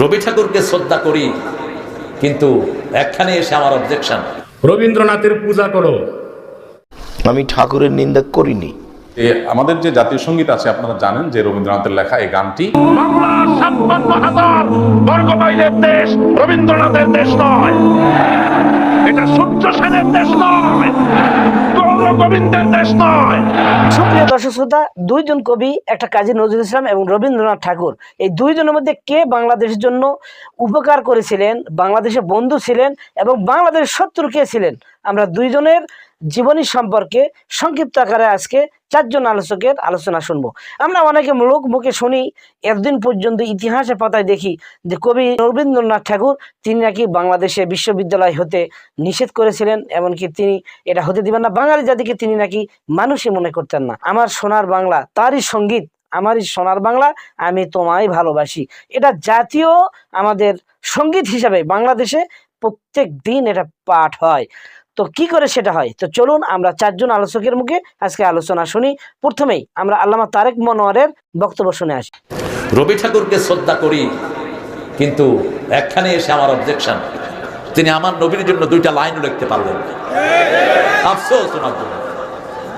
রবি ঠাকুরকে শ্রদ্ধা করি কিন্তু একখানে এসে আমার অবজেকশন রবীন্দ্রনাথের পূজা করো। আমি ঠাকুরের নিন্দা করিনি। আমাদের যে জাতীয় সংগীত আছে আপনারা জানেন যে রবীন্দ্রনাথের লেখা এই গানটি। দেশ রবীন্দ্রনাথের দেশ নয়। এটা সূর্য সেনের দেশ নয়। গোবিন্দের সুপ্রিয় দর্শক শ্রোতা, দুইজন কবি, একটা কাজী নজরুল ইসলাম এবং রবীন্দ্রনাথ ঠাকুর। এই দুইজনের মধ্যে কে বাংলাদেশের জন্য উপকার করেছিলেন, বাংলাদেশের বন্ধু ছিলেন এবং বাংলাদেশের শত্রু কে ছিলেন? আমরা দুইজনের জীবনী সম্পর্কে সংক্ষিপ্ত আকারে আজকে চারজন আলোচকের আলোচনা শুনব। আমরা অনেকে লোক মুখে শুনি, এতদিন পর্যন্ত ইতিহাসের পাতায় দেখি যে কবি রবীন্দ্রনাথ ঠাকুর তিনি নাকি বাংলাদেশে বিশ্ববিদ্যালয় হতে নিষেধ করেছিলেন, এমনকি তিনি এটা হতে দিবেন না। বাঙালি জাতিকে তিনি নাকি মানুষই মনে করতেন না। আমার সোনার বাংলা, তারই সংগীত, আমারই সোনার বাংলা, আমি তোমায় ভালোবাসি। এটা জাতীয় আমাদের সংগীত হিসাবে বাংলাদেশে প্রত্যেক দিন এটা পাঠ হয়। তো কি করে সেটা হয়? তো চলুন আমরা চারজন আলোচকের মুখে আজকে আলোচনা শুনি। প্রথমেই আমরা আল্লামা তারেক মনোয়ারের বক্তব্য শুনে আসি। রবি ঠাকুরকে শ্রদ্ধা করি, কিন্তু একখানে এসে আমার অবজেকশন তিনি আমার নবীর জন্য দুইটা লাইন লিখতে পারলেন আফসোস ওনার জন্য।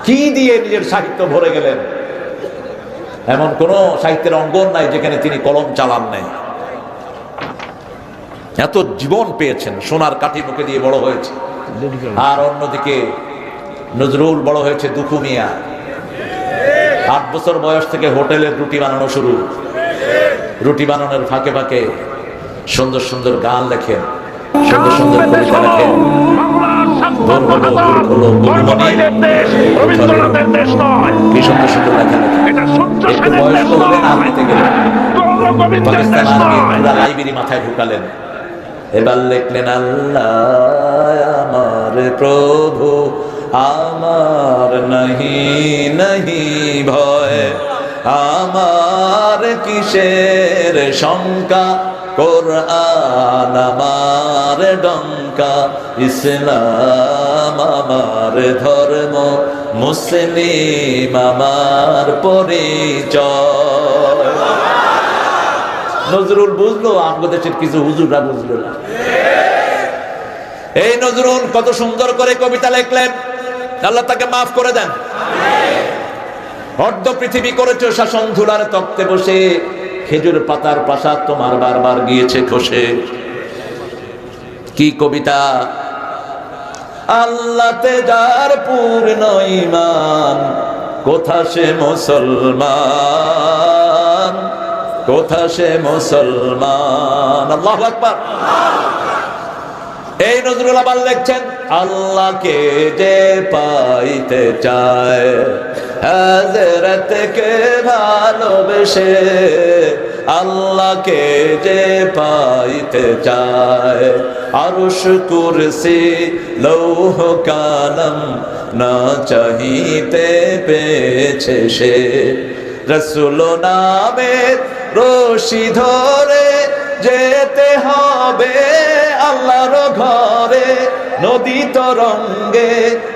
কি দিয়ে নিজের সাহিত্য ভরে গেলেন? এমন কোন সাহিত্যের অঙ্গন নাই যেখানে তিনি কলম চালান নাই। এত জীবন পেয়েছেন, সোনার কাঠি মুখে দিয়ে বড় হয়েছে। আর অন্যদিকে নজরুল বড় হয়েছে দুখু মিয়া আট বছর বয়স থেকে হোটেলের রুটি বানানো শুরু। রুটি বানানোর ফাঁকে ফাঁকে সুন্দর সুন্দর গান লেখেন সুন্দর সুন্দর কবিতা লেখেন। কি সুন্দর সুন্দর লেখা বয়স্ক হলেন আর্মিতে গেলেন। পাকিস্তান আর্মি লাইব্রেরি মাথায় ঢুকালেন। এবার লিখলেন, আল্লাহ আমার প্রভু, আমার নাহি নাহি ভয়, আমার কিসের শঙ্কা? কোরআন আমার ডঙ্কা, ইসলাম আমার ধর্ম, মুসলিম আমার পরিচয়। নজরুল বুঝলো আমগো দেশের কিছু হুজুররা বুঝলো না। এই নজরুল, কত সুন্দর করে কবিতা লিখলেন। আল্লাহ তাকে মাফ করে দেন। অর্ধ পৃথিবী করেছ শাসন ধুলার তক্তে বসে, খেজুর পাতার প্রাসাদ তোমার বারবার গিয়েছে খসে। কি কবিতা? আল্লাহতে যার পূর্ণ ইমান কোথা সে মুসলমান? কোথা সে মুসলমান। আল্লাহ আকবার। এই নজরুল আবার লিখছেন আল্লাহকে যে পাইতে চায় ভালোবেসে আল্লাহকে যে পাইতে চায়। আরুষ কুরসি, লৌহ কালম না চাহিতে পেয়েছে সে। রসুল নামের রশি ধরে যেতে হবে আল্লাহর ঘরে। নদী তরঙ্গে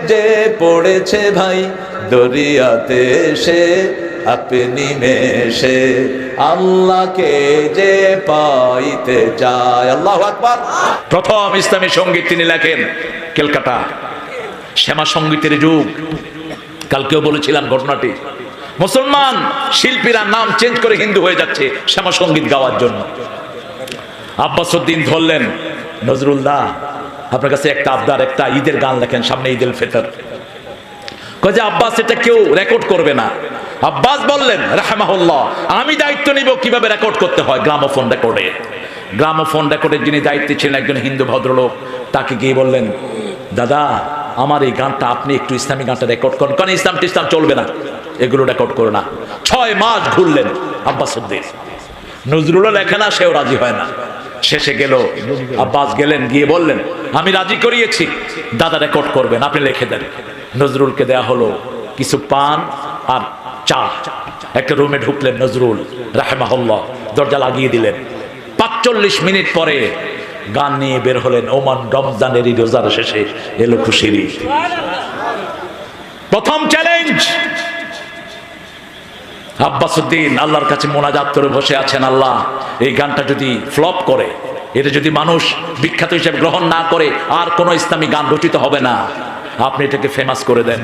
যে পড়েছে ভাই, দরিয়াতে সে আপনি মেশে। আল্লাহকে যে পাইতে চায়, আল্লাহ আকবার। প্রথম ইসলামী সংগীত তিনি লেখেন কেলকাটা শ্যামা সঙ্গীতের যুগ। কালকেও বলেছিলাম ঘটনাটি। মুসলমান শিল্পীরা নাম চেঞ্জ করে হিন্দু হয়ে যাচ্ছে শ্যামা সংগীত গাওয়ার জন্য। আব্বাসুদ্দিন ধরলেন নজরুল দা আপনার কাছে একটা আবদার, একটা ঈদের গান লেখেন, সামনে ঈদ উল ফিতর। কয় আব্বাস, এটা কেউ রেকর্ড করবে না। আব্বাস বললেন, রাহমাহুল্লাহ, আমি দায়িত্ব নিব কীভাবে রেকর্ড করতে হয় গ্রামোফোন রেকর্ডে গ্রামোফোন রেকর্ডের যিনি দায়িত্বে ছিলেন একজন হিন্দু ভদ্রলোক, তাকে গিয়ে বললেন, দাদা, আমার এই গানটা আপনি একটু ইসলামী গানটা রেকর্ড করুন। কারণ ইসলাম টিসলাম চলবে না। এগুলো রেকর্ড করো না। ছয় মাস ঘুরলেন আব্বাস উদ্দিন। নজরুলও লেখে না সেও রাজি হয় না। শেষে গেল, আব্বাস গেলেন, গিয়ে বললেন, আমি রাজি করিয়েছি, দাদা রেকর্ড করবেন, আপনি লিখে দেন। নজরুলকে দেয়া হলো কিছু পান আর চা। একটা রুমে ঢুকলেন নজরুল, রাহেমাহুল্লাহ, দরজা লাগিয়ে দিলেন। পাঁচচল্লিশ মিনিট পরে গান নিয়ে বের হলেন ওমান রমজানের রোজার শেষে, এলো খুশির প্রথম চ্যালেঞ্জ আব্বাসুদ্দিন, আল্লাহর কাছে মোনাজাত করে বসে আছেন আল্লাহ। এই গানটা যদি ফ্লপ করে, এটা যদি মানুষ বিখ্যাত হিসেবে গ্রহণ না করে, আর কোনো ইসলামী গান রচিত হবে না। আপনি এটাকে ফেমাস করে দেন।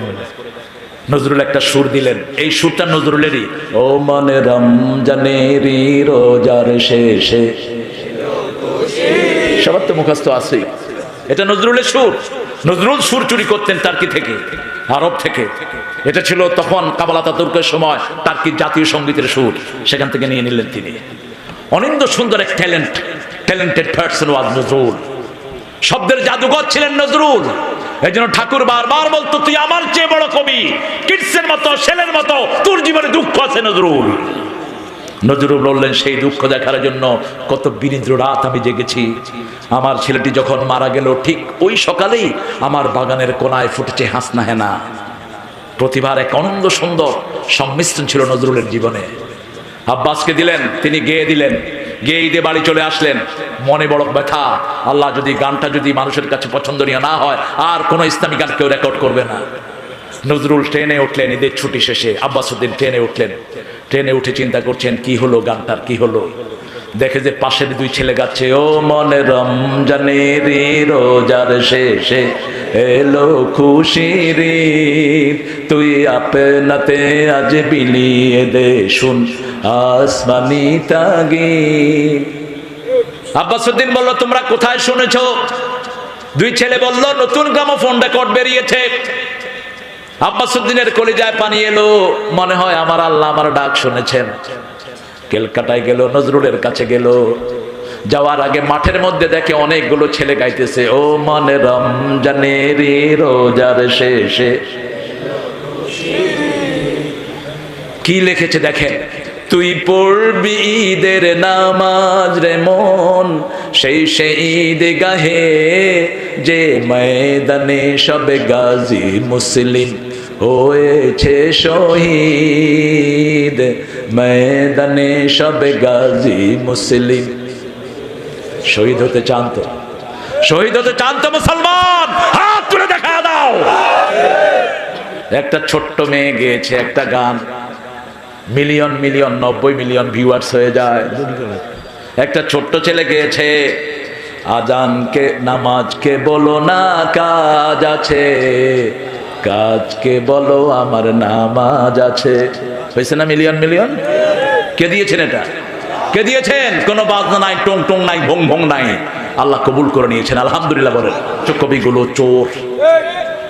নজরুল একটা সুর দিলেন। এই সুরটা নজরুলেরই। ও মনে রমজানেরই রোজার শেষে। সবার তো মুখস্থ আছে এটা নজরুলের সুর। নজরুল সুর চুরি করতেন টার্কি থেকে, আরব থেকে। এটা ছিল তখন কাবালাতা তুর্কের সময় টার্কির জাতীয় সঙ্গীতের সুর। সেখান থেকে নিয়ে নিলেন তিনি। অনিন্দ সুন্দর এক talent, talented person was Nazrul. শব্দের জাদুঘর ছিলেন নজরুল। এই জন্য ঠাকুর বারবার বলতো, তুই আমার চেয়ে বড় কবি। কিটসের মতো ছেলের মতো, তোর জীবনে দুঃখ আছে নজরুল। নজরুল বললেন, সেই দুঃখ দেখার জন্য কত বিনিদ্র রাত আমি জেগেছি। আমার ছেলেটি যখন মারা গেল, ঠিক ওই সকালেই আমার বাগানের কোনায় ফুটেছে হাসনা হেনা। প্রতিভার এক অনন্দ সুন্দর সংমিশ্রণ ছিল নজরুলের জীবনে। আব্বাসকে দিলেন, তিনি গেয়ে দিলেন গেয়ে ঈদে বাড়ি চলে আসলেন। মনে বড় ব্যথা, আল্লাহ যদি গানটা যদি মানুষের কাছে পছন্দনীয় না হয়, আর কোনো ইসলামী গান কেউ রেকর্ড করবে না। নজরুল ট্রেনে উঠলেন, ঈদের ছুটি শেষে আব্বাসুদ্দিন ট্রেনে উঠলেন। ট্রেনে উঠে চিন্তা করছেন, কি হলো গানটার, কি হলো? দেখে যে পাশের দুই ছেলে গাচ্ছে, ও মনে রমজানের রোজার শেষে এলো খুশির তুই আপনাতে আজ বিলিয়ে দে শুন আসমানি তাগি আব্বাসুদ্দিন বলল, তোমরা কোথায় শুনেছো? দুই ছেলে বলল, নতুন গ্রামোফোন রেকর্ড বেরিয়েছে। আব্বাসুদ্দিনের কলিজায় পানি এলো। মনে হয় আমার আল্লাহ আমার ডাক শুনেছেন। কেলকাটায় গেল, নজরুলের কাছে গেল। যাওয়ার আগে মাঠের মধ্যে দেখে অনেকগুলো ছেলে গাইতেছে, ও মনে রমজানের রোজার শেষে। কি লিখেছে দেখেন? তুই পড়বি ঈদের নামাজ রে মন সেই ঈদ গাহে যে ময়দানে সবে গাজী মুসলিম হয়েছে শহীদ, ময়দানে সবে গাজী মুসলিম। শহীদ হতে চান তো? শহীদ হতে চান তো মুসলমান? হাত তুলে দেখা দাও। একটা ছোট্ট মেয়ে গেয়েছে, একটা গান। মিলিয়ন মিলিয়ন, নব্বই মিলিয়ন ভিউয়ার্স হয়ে যায়। একটা ছোট্ট ছেলে গেয়েছে। আজানকে, নামাজকে বলো না, কাজ আছে। কাজকে বলো, আমার নামাজ আছে। হয়েছে না মিলিয়ন মিলিয়ন? কে দিয়েছেন এটা? কে দিয়েছেন? কোনো বাজনা নাই, টং টং নাই, ভং ভং নাই। আল্লাহ কবুল করে নিয়েছেন, আলহামদুলিল্লাহ বলেন। কবিগুলো চোর।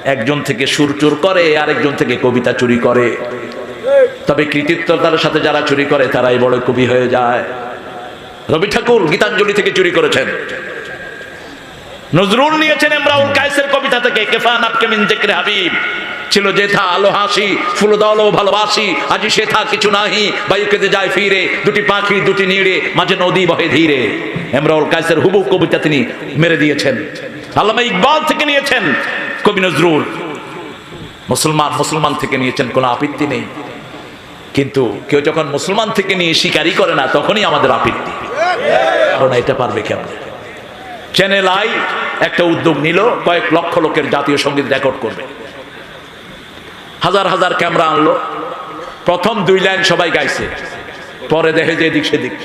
একজন থেকে সুর চোর করে, আরেকজন থেকে কবিতা চুরি করে। তবে কৃতিত্বতার সাথে যারা চুরি করে, তারাই বড় কবি হয়ে যায়। রবি ঠাকুর গীতাঞ্জলি থেকে চুরি করেছেন। নজরুল নিয়েছেন এমরাউল কায়েসের কবিতা থেকে কেফান আপকে মিন জিক্রে হাবিব। ছিল যেথা আলো হাসি, ফুল দলো ভালোবাসি, আজি সেথা কিছু নাহি বায়ুকেতে যায় ফিরে, দুটি পাখি, দুটি নিড়ে, মাঝে নদী বহে ধীরে। এমরাউল কায়েসের হুবু কবিতা তিনি মেরে দিয়েছেন। আল্লামা ইকবাল থেকে নিয়েছেন কবি নজরুল। মুসলমান মুসলমান থেকে নিয়েছেন কোনো আপত্তি নেই। কিন্তু কেউ যখন মুসলমান থেকে নিয়ে স্বীকারই করে না, তখনই আমাদের আপত্তি। কারণ এটা পারবে কেমন চ্যানেল আই একটা উদ্যোগ নিল, কয়েক লক্ষ লোকের জাতীয় সংগীত রেকর্ড করবে। হাজার হাজার ক্যামেরা আনলো। প্রথম দুই লাইন সবাই গাইছে। পরে দেখে যে এদিক সেদিক।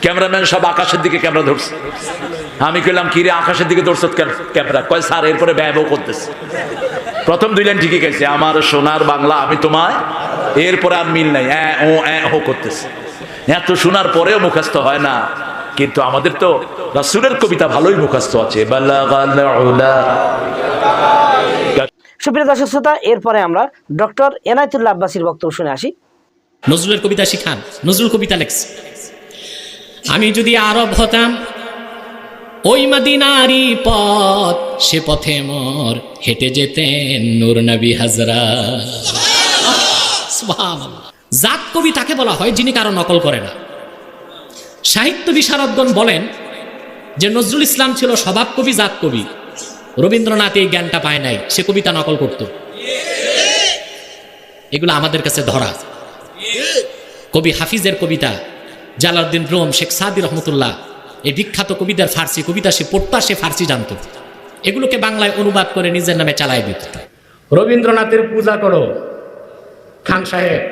ক্যামেরাম্যান সব আকাশের দিকে ক্যামেরা ধরছে। আমি কইলাম কিরে আকাশের দিকে ধরছ ক্যামেরা? কয়, স্যার, এরপরে ব্যয়ও করতেছে। প্রথম দুই লাইন ঠিকই গেছে আমার সোনার বাংলা আমি তোমায়, এরপরে আর মিল নাই। অ্যাঁ ও করতেছে। এত শোনার পরেও মুখস্থ হয় না। কিন্তু আমাদের তো রাসুলের কবিতা ভালোই মুখস্থ আছে। সুপ্রিয় দর্শক শ্রোতা এরপরে আমরা ডক্টর এনায়তুল্লাহ আব্বাসির বক্তব্য শুনে আসি। নজরুলের কবিতা শিখান। নজরুল কবিতা লেখছে। আমি যদি আরব হতাম ওই মাদিনারি পথ সে পথে মোর হেঁটে যেতেন নূর নবী হাজরা। সুবহানাল্লাহ। জাত কবি তাকে বলা হয় যিনি কারও নকল করে না। সাহিত্য বিশারদগণ বলেন যে নজরুল ইসলাম ছিল স্বভাব কবি, জাত কবি। রবীন্দ্রনাথ এই জ্ঞানটা পায় নাই, সে কবিতা নকল করত। এগুলো আমাদের কাছে ধরা। কবি হাফিজের কবিতা জালাউদ্দিন রোম শেখ সাদি রহমতুল্লাহ, এই বিখ্যাত কবিদের ফার্সি কবিতা সে পড়তা সে ফার্সি জানত। এগুলোকে বাংলায় অনুবাদ করে নিজের নামে চালায় দিত। রবীন্দ্রনাথের পূজা করো, খান সাহেব।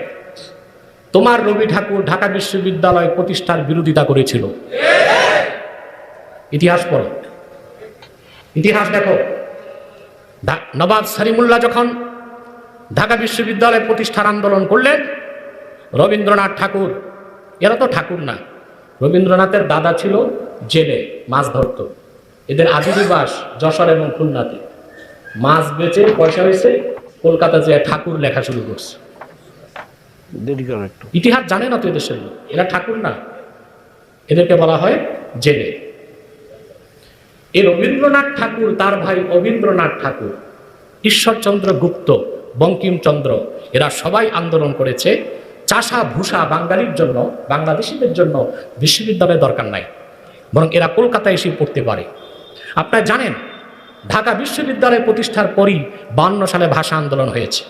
তোমার রবি ঠাকুর ঢাকা বিশ্ববিদ্যালয় প্রতিষ্ঠার বিরোধিতা করেছিল। ইতিহাস পড়ো। ইতিহাস দেখো। নবাব সারিমুল্লাহ যখন ঢাকা বিশ্ববিদ্যালয় প্রতিষ্ঠার আন্দোলন করলেন, রবীন্দ্রনাথ ঠাকুর, এরা তো ঠাকুর না, রবীন্দ্রনাথের দাদা ছিল জেলে, মাছ ধরত। এদের আদিবাস যশোর এবং খুলনাতে। মাছ বেচে পয়সা হয়েছে, কলকাতা যে ঠাকুর লেখা শুরু করছে। দেরি করো একটু। ইতিহাস জানে না তো এদেশের লোক এরা ঠাকুর না। এদেরকে বলা হয় জেলে। এই রবীন্দ্রনাথ ঠাকুর, তার ভাই অবীন্দ্রনাথ ঠাকুর, ঈশ্বরচন্দ্র গুপ্ত, বঙ্কিমচন্দ্র, এরা সবাই আন্দোলন করেছে চাষা ভূষা বাঙালির জন্য, বাংলাদেশিদের জন্য বিশ্ববিদ্যালয় দরকার নাই। বরং এরা কলকাতায় এসে পড়তে পারে। আপনারা জানেন, ঢাকা বিশ্ববিদ্যালয় প্রতিষ্ঠার পরই বান্ন সালে ভাষা আন্দোলন হয়েছে।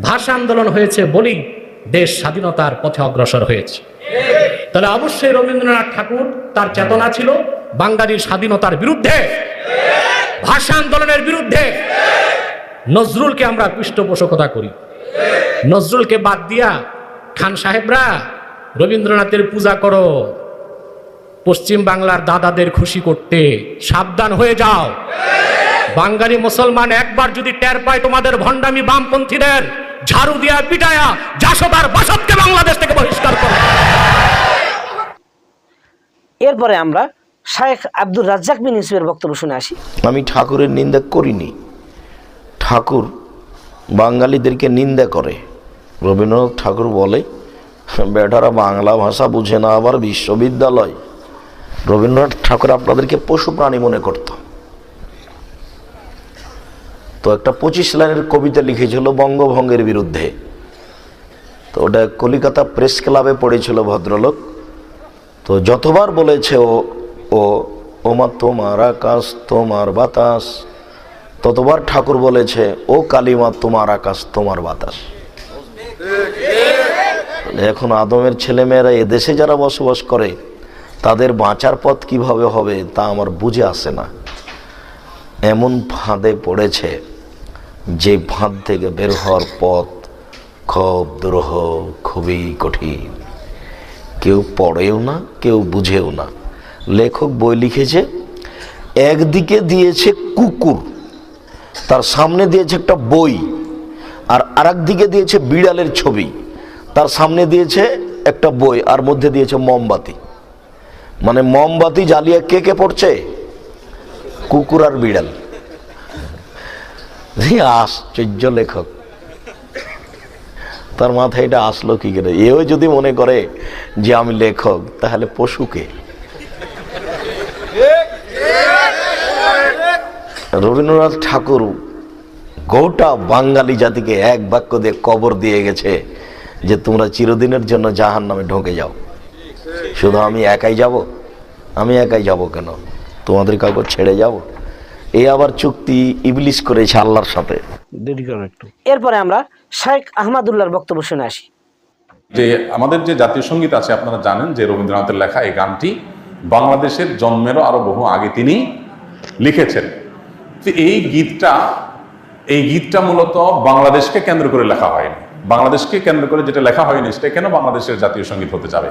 ভাষা আন্দোলন হয়েছে বলেই দেশ স্বাধীনতার পথে অগ্রসর হয়েছে। তাহলে অবশ্যই রবীন্দ্রনাথ ঠাকুর তার চেতনা ছিল বাঙালির স্বাধীনতার বিরুদ্ধে। ভাষা আন্দোলনের বিরুদ্ধে। নজরুলকে আমরা পৃষ্ঠপোষকতা করি। নজরুলকে বাদ দিয়া খান সাহেবরা, রবীন্দ্রনাথের পূজা করো। পশ্চিম বাংলার দাদাদের খুশি করতে সাবধান হয়ে যাও। বাঙালি মুসলমান একবার যদি টের পায় তোমাদের ভণ্ডামি বামপন্থীদের ঝাড়ু দিয়া পিটায়া জাসদার বাসদকে বাংলাদেশ থেকে বহিষ্কার করো। এরপরে আমরা শায়েখ আব্দুর রাজ্জাক বিন ইউসুফের বক্তব্য শুনে আসি। আমি ঠাকুরের নিন্দা করিনি। ঠাকুর বাঙালিদেরকে নিন্দা করে। রবীন্দ্রনাথ ঠাকুর বলে বেটারা বাংলা ভাষা বুঝে না আবার বিশ্ববিদ্যালয়। রবীন্দ্রনাথ ঠাকুর আপনাদেরকে পশু প্রাণী মনে করত। তো একটা পঁচিশ লাইনের কবিতা লিখেছিল বঙ্গভঙ্গের বিরুদ্ধে। তো ওটা কলিকাতা প্রেস ক্লাবে পড়েছিল ভদ্রলোক। তো যতবার বলেছে ও ও, ওমা তোমার আকাশ, তোমার বাতাস, ততবার ঠাকুর বলেছে, ও কালিমা, তোমার আকাশ, তোমার বাতাস। এখন আদমের ছেলেমেয়েরা এদেশে যারা বসবাস করে, তাদের বাঁচার পথ কীভাবে হবে তা আমার বুঝে আসে না। এমন ফাঁদে পড়েছে। যে ফাঁদ থেকে বের হওয়ার পথ খুব দুরূহ, খুবই কঠিন। কেউ পড়েও না, কেউ বুঝেও না। লেখক বই লিখেছে, একদিকে দিয়েছে কুকুর, তার সামনে দিয়েছে একটা বই, আর আরেক দিকে দিয়েছে বিড়ালের ছবি, তার সামনে দিয়েছে একটা বই, আর মধ্যে দিয়েছে মোমবাতি। মানে মোমবাতি জ্বালিয়ে কে কে পড়ছে? কুকুর আর বিড়াল। আশ্চর্য লেখক। তার মাথায় এটা আসলো কি করে? এও যদি মনে করে যে আমি লেখক, তাহলে পশুকে রবীন্দ্রনাথ ঠাকুর গোটা বাঙালি জাতিকে এক বাক্য দিয়ে কবর দিয়ে গেছে যে তোমরা চিরদিনের জন্য জাহান নামে ঢোকে যাও। শুধু আমি একাই যাব? আমি একাই যাব কেন? তোমাদের কাউকে ছেড়ে যাব? এই আবার চুক্তি ইবলিশ করেছে আল্লাহর সাথে। দেরি করো একটু। এরপরে আমরা শাইখ আহমদুল্লাহর বক্তব্য শুনে আসি। যে আমাদের যে জাতীয় সংগীত আছে আপনারা জানেন যে রবীন্দ্রনাথের লেখা এই গানটি বাংলাদেশের জন্মেরও আরও বহু আগে তিনি লিখেছেন। তো এই গীতটা এই গীতটা মূলত বাংলাদেশকে কেন্দ্র করে লেখা হয়নি। বাংলাদেশকে কেন্দ্র করে যেটা লেখা হয়নি সেটা কেন বাংলাদেশের জাতীয় সংগীত হতে যাবে?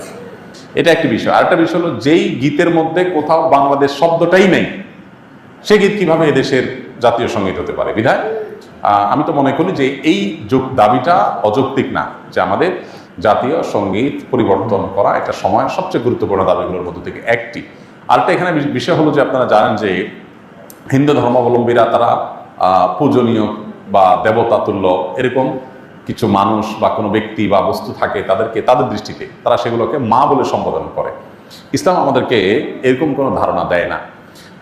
এটা একটি বিষয়। আরেকটা বিষয় হলো যেই গীতের মধ্যে কোথাও বাংলাদেশ শব্দটাই নেই সে গীত কীভাবে এদেশের জাতীয় সংগীত হতে পারে? বিধায় আমি তো মনে করি যে এই যুগ দাবিটা অযৌক্তিক না, যে আমাদের জাতীয় সংগীত পরিবর্তন করা একটা সময় সবচেয়ে গুরুত্বপূর্ণ দাবিগুলোর মধ্যে থেকে একটি। আরেকটা এখানে বিষয় হলো যে আপনারা জানেন যে হিন্দু ধর্মাবলম্বীরা তারা পূজনীয় বা দেবতা তুল্য এরকম কিছু মানুষ বা কোনো ব্যক্তি বা বস্তু থাকে তাদেরকে, তাদের দৃষ্টিতে তারা সেগুলোকে মা বলে সম্বোধন করে। ইসলাম আমাদেরকে এরকম কোনো ধারণা দেয় না।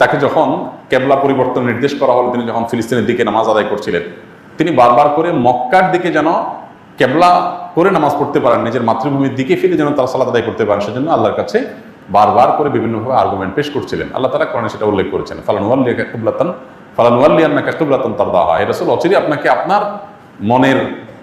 তাকে যখন কেবলা পরিবর্তন নির্দেশ করা হলো, তিনি যখন ফিলিস্তিনের দিকে নামাজ আদায় করছিলেন, তিনি বারবার করে মক্কার দিকে যেন কেবলা করে নামাজ পড়তে পারেন, নিজের মাতৃভূমির দিকে ফিরে যেন তারা সালাদ আদায় করতে পারেন, সেজন্য আল্লাহর কাছে বারবার করে বিভিন্নভাবে আর্গুমেন্ট পেশ করছিলেন। আল্লাহ তালা কোরআনে সেটা উল্লেখ করেছেন ফালানুয়াল্লিয়া কুবলাতান ফালানুয়াল্লিয়ান্নাকা কুবলাতান তারদা হয় রসুল অচিরে আপনাকে আপনার মনের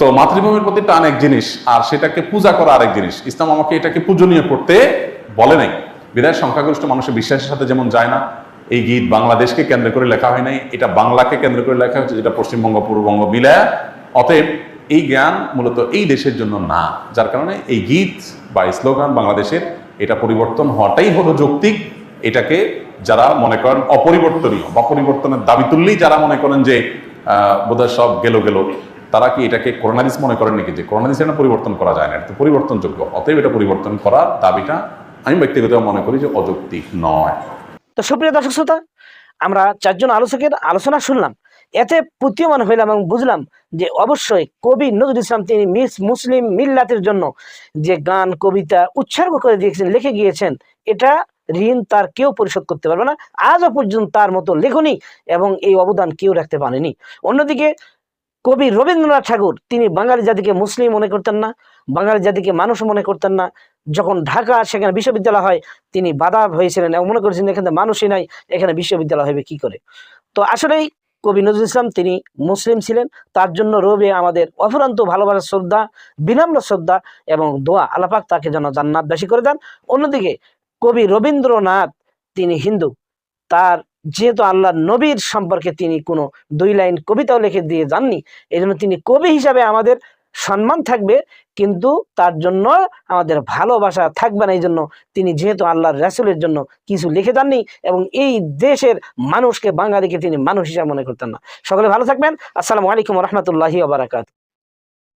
তো মাতৃভূমির প্রতি টান এক জিনিস, আর সেটাকে পূজা করা আরেক জিনিস। ইসলাম আমাকে এটাকে পূজনীয় করতে বলে নাই। বিদায় সংখ্যাগরিষ্ঠ মানুষের বিশ্বাসের সাথে যেমন যায় না, এই গীত বাংলাদেশকে কেন্দ্র করে লেখা হয় নাই, এটা বাংলাকে কেন্দ্র করে লেখা হয়েছে, যেটা পশ্চিমবঙ্গ, পূর্ববঙ্গ মিলায় অতএব এই জ্ঞান মূলত এই দেশের জন্য না, যার কারণে এই গীত বা স্লোগান বাংলাদেশের এটা পরিবর্তন হওয়াটাই হলো যৌক্তিক। এটাকে যারা মনে করেন অপরিবর্তনীয় বা পরিবর্তনের দাবি তুললেই যারা মনে করেন যে বোধহয় সব গেল গেল। তারা কি এটাকে করোনাদিস মনে করেন নাকি? যে করোনাদিস এটা পরিবর্তন করা যায় না। এটা তো পরিবর্তনযোগ্য। অতএব এটা পরিবর্তন করার দাবিটা আমি ব্যক্তিগত মনে করি যে অযৌক্তিক নয়। তো সুপ্রিয় দর্শক শ্রোতা, আমরা চারজন আলোচকের আলোচনা শুনলাম। এতে প্রতীয়মান হইলাম এবং বুঝলাম যে অবশ্যই কবি নজরুল ইসলাম তিনি মিস মুসলিম মিল্লাতের জন্য যে গান, কবিতা উৎসর্গ করে দিয়েছেন, লিখে গিয়েছেন, এটা ঋণ তার কেউ পরিশোধ করতে পারবে না। আজও পর্যন্ত তার মতো লেখনী এবং এই অবদান কেউ রাখতে পারেনি। অন্যদিকে কবি রবীন্দ্রনাথ ঠাকুর, তিনি বাঙালি জাতিকে মুসলিম মনে করতেন না, বাঙালি জাতিকে মানুষ মনে করতেন না। যখন ঢাকা, সেখানে বিশ্ববিদ্যালয় হয়, তিনি বাধা হয়েছিলেন এবং মনে করেছিলেন এখানে মানুষই নাই, এখানে বিশ্ববিদ্যালয় হবে কি করে? তো আসলেই কবি নজরুল ইসলাম, তিনি মুসলিম ছিলেন, তার জন্য রবে আমাদের অফুরান্ত ভালোবাসা, শ্রদ্ধা, বিনম্র শ্রদ্ধা এবং দোয়া আলাপাক তাকে যেন জান্নাত বেশি করে দেন। অন্যদিকে কবি রবীন্দ্রনাথ, তিনি হিন্দু, তার যেহেতু আল্লাহ নবীর সম্পর্কে তিনি কোনো দুই লাইন কবিতাও লিখে দিয়ে যাননি এই তিনি কবি হিসাবে আমাদের সম্মান থাকবে, কিন্তু তার জন্য আমাদের ভালোবাসা থাকবে না, এই জন্য তিনি যেহেতু আল্লাহর রাসুলের জন্য কিছু লিখে দেননি এবং এই দেশের মানুষকে বাঙালিকে তিনি মানুষ হিসাবে মনে করতেন না। সকলে ভালো থাকবেন। আসসালামু আলাইকুম রহমতুল্লাহি বারাকাত